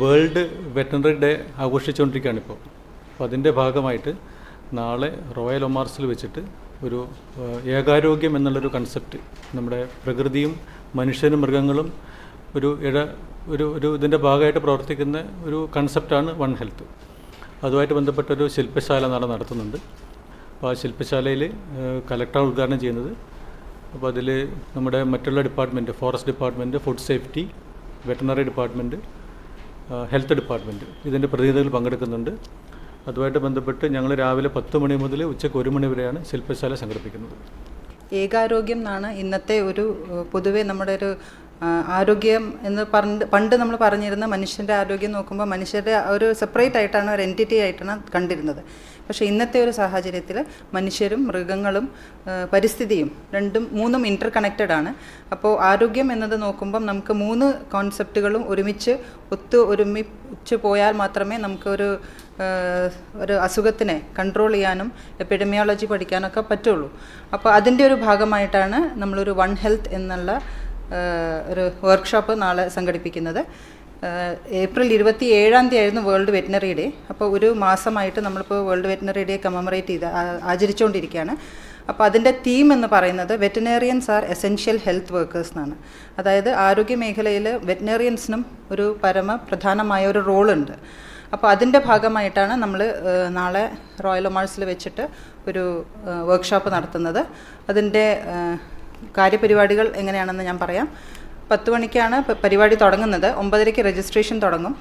World veterinary day ആഘോഷിച്ചുകൊണ്ടിരിക്കുകയാണ് ഇപ്പോൾ. അപ്പോൾ അതിന്റെ ഭാഗമായിട്ട് നാളെ റോയൽ ഒമാർസിൽ വെച്ചിട്ട് ഒരു ഏകാരോഗ്യം എന്നുള്ളൊരു കൺസെപ്റ്റ് നമ്മുടെ പ്രകൃതിയും മനുഷ്യനും മൃഗങ്ങളും ഒരു ഇട ഒരു ഒരു ഇതിന്റെ ഭാഗമായിട്ട് പ്രവർത്തിക്കുന്ന ഒരു കൺസെപ്റ്റാണ് വൺ ഹെൽത്ത്. അതുമായിട്ട് ബന്ധപ്പെട്ടൊരു ശില്പശാല നാളെ നടത്തുന്നുണ്ട്. അപ്പോൾ ആ ശില്പശാലയിൽ കലക്ടറാണ് ഉദ്ഘാടനം ചെയ്യുന്നത്. അപ്പോൾ അതിൽ നമ്മുടെ മറ്റുള്ള department forest department food safety veterinary department health department ഇതിന്റെ പ്രതിനിധികൾ പങ്കെടുക്കുന്നുണ്ട്. അതുമായിട്ട് ബന്ധപ്പെട്ട് ഞങ്ങൾ രാവിലെ പത്ത് മണി മുതൽ ഉച്ചയ്ക്ക് ഒരു മണി വരെയാണ് ശില്പശാല സംഘടിപ്പിക്കുന്നത്. ഏകാരോഗ്യം എന്നാണ് ഇന്നത്തെ ഒരു പൊതുവെ നമ്മുടെ ഒരു ആരോഗ്യം എന്ന് പണ്ട് പണ്ട് നമ്മൾ പറഞ്ഞിരുന്ന മനുഷ്യന്റെ ആരോഗ്യം നോക്കുമ്പോൾ മനുഷ്യരുടെ ഒരു സെപ്പറേറ്റ് ആയിട്ടാണ് ഒരു എന്റിറ്റി ആയിട്ടാണ് കണ്ടിരുന്നത്. പക്ഷേ ഇന്നത്തെ ഒരു സാഹചര്യത്തിൽ മനുഷ്യരും മൃഗങ്ങളും പരിസ്ഥിതിയും രണ്ടും മൂന്നും ഇന്റർ കണക്റ്റഡ് ആണ്. അപ്പോൾ ആരോഗ്യം എന്നത് നോക്കുമ്പം നമുക്ക് മൂന്ന് കോൺസെപ്റ്റുകളും ഒരുമിച്ച് ഒത്തു ഒരുമിച്ച് പോയാൽ മാത്രമേ നമുക്ക് ഒരു അസുഖത്തിനെ കൺട്രോൾ ചെയ്യാനും എപ്പിഡമിയോളജി പഠിക്കാനൊക്കെ പറ്റുള്ളൂ. അപ്പോൾ അതിന്റെ ഒരു ഭാഗമായിട്ടാണ് നമ്മളൊരു വൺ ഹെൽത്ത് എന്നുള്ള ഒരു വർക്ക്ഷോപ്പ് നാളെ സംഘടിപ്പിക്കുന്നത്. ഏപ്രിൽ ഇരുപത്തി ഏഴാം തീയതി ആയിരുന്നു വേൾഡ് വെറ്റിനറി ഡേ അപ്പോൾ ഒരു മാസമായിട്ട് നമ്മളിപ്പോൾ വേൾഡ് വെറ്റിനറി ഡേ കമമറേറ്റ് ചെയ്ത് ആചരിച്ചുകൊണ്ടിരിക്കുകയാണ്. അപ്പോൾ അതിന്റെ തീം എന്ന് പറയുന്നത് veterinarians are essential health workers എന്നാണ്. അതായത് ആരോഗ്യ മേഖലയിൽ വെറ്റിനേറിയൻസിനും ഒരു പരമ പ്രധാനമായ ഒരു റോളുണ്ട്. അപ്പോൾ അതിന്റെ ഭാഗമായിട്ടാണ് നമ്മൾ നാളെ റോയൽ ഒമാഴ്സിൽ വെച്ചിട്ട് ഒരു വർക്ക്ഷോപ്പ് നടത്തുന്നത്. അതിന്റെ കാര്യപരിപാടികൾ എങ്ങനെയാണെന്ന് ഞാൻ പറയാം. പത്ത് മണിക്കാണ് പരിപാടി തുടങ്ങുന്നത്. ഒമ്പതരയ്ക്ക് രജിസ്ട്രേഷൻ തുടങ്ങും.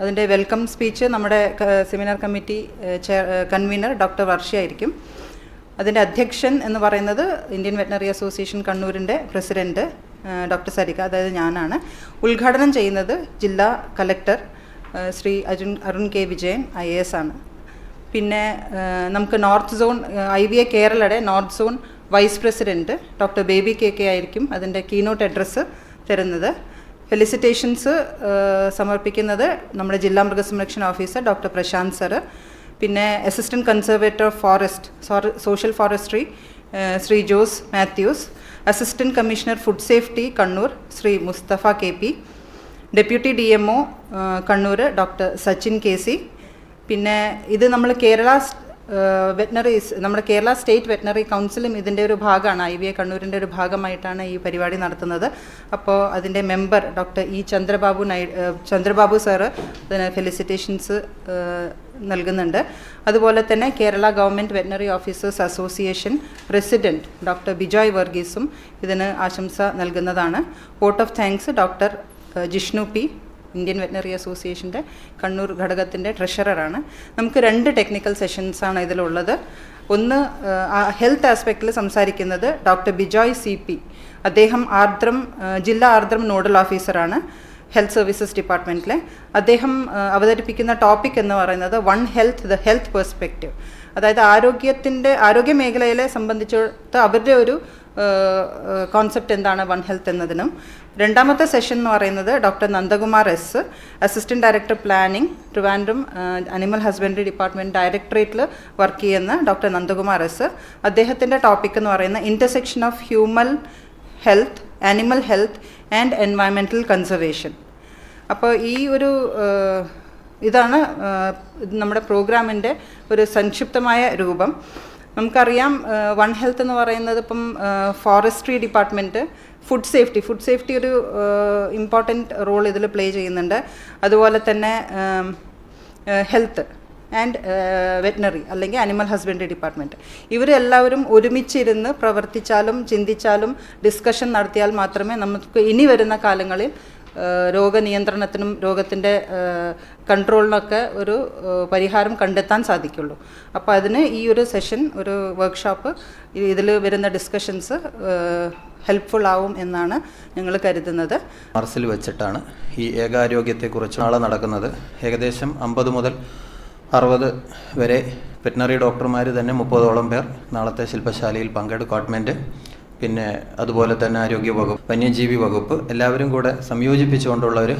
അതിന്റെ വെൽക്കം സ്പീച്ച് നമ്മുടെ seminar committee chair convener doctor വർഷയായിരിക്കും അതിന്റെ അധ്യക്ഷൻ എന്ന് പറയുന്നത് ഇന്ത്യൻ വെറ്റിനറി അസോസിയേഷൻ കണ്ണൂരിന്റെ പ്രസിഡന്റ് ഡോക്ടർ സരിക അതായത് ഞാനാണ്. ഉദ്ഘാടനം ചെയ്യുന്നത് ജില്ലാ collector Shri Arun Arun K Vijayan I A S ആണ്. പിന്നെ നമുക്ക് north zone I V A കേരളയുടെ north zone vice president doctor Baby K K ആയിരിക്കും അതിന്റെ കീനോട്ട് അഡ്രസ്സ് തരുന്നത്. ഫെലിസിറ്റേഷൻസ് സമർപ്പിക്കുന്നത് നമ്മുടെ ജില്ലാ മൃഗസംരക്ഷണ ഓഫീസർ ഡോക്ടർ പ്രശാന്ത് സാറ് പിന്നെ assistant conservator forest social forestry Shri Jose Mathews. Assistant commissioner food safety Kannur Shri Mustafa K P. Deputy D M O Kannur doctor Sachin K C. പിന്നെ ഇത് നമ്മൾ കേരള വെറ്റിനറീസ് നമ്മുടെ കേരള സ്റ്റേറ്റ് വെറ്റിനറി കൗൺസിലും ഇതിന്റെ ഒരു ഭാഗമാണ് I V A കണ്ണൂരിന്റെ ഒരു ഭാഗമായിട്ടാണ് ഈ പരിപാടി നടത്തുന്നത്. അപ്പോൾ അതിന്റെ മെമ്പർ ഡോക്ടർ ഇ ചന്ദ്രബാബു നൈ ചന്ദ്രബാബു സാറ് അതിന് ഫെലിസിറ്റേഷൻസ് നൽകുന്നുണ്ട്. അതുപോലെ തന്നെ Kerala government veterinary officers association president doctor Bijoy വർഗീസും ഇതിന് ആശംസ നൽകുന്നതാണ്. Vote of thanks doctor Jishnu P. Indian veterinary അസോസിയേഷന്റെ കണ്ണൂർ ഘടകത്തിന്റെ ട്രഷററാണ് നമുക്ക് രണ്ട് ടെക്നിക്കൽ സെഷൻസാണ് ഇതിലുള്ളത്. ഒന്ന് ഹെൽത്ത് ആസ്പെക്റ്റിൽ സംസാരിക്കുന്നത് ഡോക്ടർ ബിജോയ് സി പി അദ്ദേഹം ആർദ്രം ജില്ലാ ആർദ്രം നോഡൽ ഓഫീസറാണ് ഹെൽത്ത് സർവീസസ് ഡിപ്പാർട്ട്മെന്റിലെ അദ്ദേഹം അവതരിപ്പിക്കുന്ന ടോപ്പിക് എന്ന് പറയുന്നത് one health the health perspective അതായത് ആരോഗ്യത്തിന്റെ ആരോഗ്യ മേഖലയിലെ സംബന്ധിച്ചിടത്ത് അവരുടെ ഒരു കോൺസെപ്റ്റ് എന്താണ് വൺ ഹെൽത്ത് എന്നതിനും. രണ്ടാമത്തെ സെഷൻ എന്ന് പറയുന്നത് doctor Nandakumar S assistant director planning Trivandrum animal husbandry department ഡയറക്ടറേറ്റിൽ work ചെയ്യുന്ന ഡോക്ടർ നന്ദകുമാർ എസ് അദ്ദേഹത്തിന്റെ ടോപ്പിക് എന്ന് പറയുന്ന intersection of human health animal health and എൻവയൺമെന്റൽ conservation അപ്പോൾ ഈ ഒരു ഇതാണ് നമ്മുടെ പ്രോഗ്രാമിന്റെ ഒരു സംക്ഷിപ്തമായ രൂപം. നമുക്കറിയാം വൺ ഹെൽത്ത് എന്ന് പറയുന്നത് ഇപ്പം forestry department food safety food safety ഒരു ഇമ്പോർട്ടന്റ് റോൾ ഇതിൽ പ്ലേ ചെയ്യുന്നുണ്ട്. അതുപോലെ തന്നെ ഹെൽത്ത് ആൻഡ് വെറ്റിനറി അല്ലെങ്കിൽ അനിമൽ ഹസ്ബൻഡറി ഡിപ്പാർട്ട്മെന്റ് ഇവരെല്ലാവരും ഒരുമിച്ചിരുന്ന് പ്രവർത്തിച്ചാലും ചിന്തിച്ചാലും ഡിസ്കഷൻ നടത്തിയാൽ മാത്രമേ നമുക്ക് ഇനി വരുന്ന കാലങ്ങളിൽ രോഗനിയന്ത്രണത്തിനും രോഗത്തിന്റെ കൺട്രോളിനൊക്കെ ഒരു പരിഹാരം കണ്ടെത്താൻ സാധിക്കുള്ളൂ. അപ്പോൾ അതിന് ഈ ഒരു സെഷൻ ഒരു വർക്ക്ഷോപ്പ് ഇതിൽ വരുന്ന ഡിസ്കഷൻസ് ഹെൽപ്ഫുൾ ആവും എന്നാണ് ഞങ്ങൾ കരുതുന്നത്. മാർസിൽ വെച്ചിട്ടാണ് ഈ ഏകാരോഗ്യത്തെക്കുറിച്ച് നാളെ നടക്കുന്നത്. ഏകദേശം അമ്പത് മുതൽ അറുപത് വരെ വെറ്റിനറി ഡോക്ടർമാർ തന്നെ മുപ്പതോളം പേർ നാളത്തെ ശില്പശാലയിൽ പങ്കെടുക്കും. ഗവൺമെന്റ് പിന്നെ അതുപോലെ തന്നെ ആരോഗ്യ വകുപ്പ് വന്യജീവി വകുപ്പ് എല്ലാവരും കൂടെ സംയോജിപ്പിച്ചുകൊണ്ടുള്ള ഒരു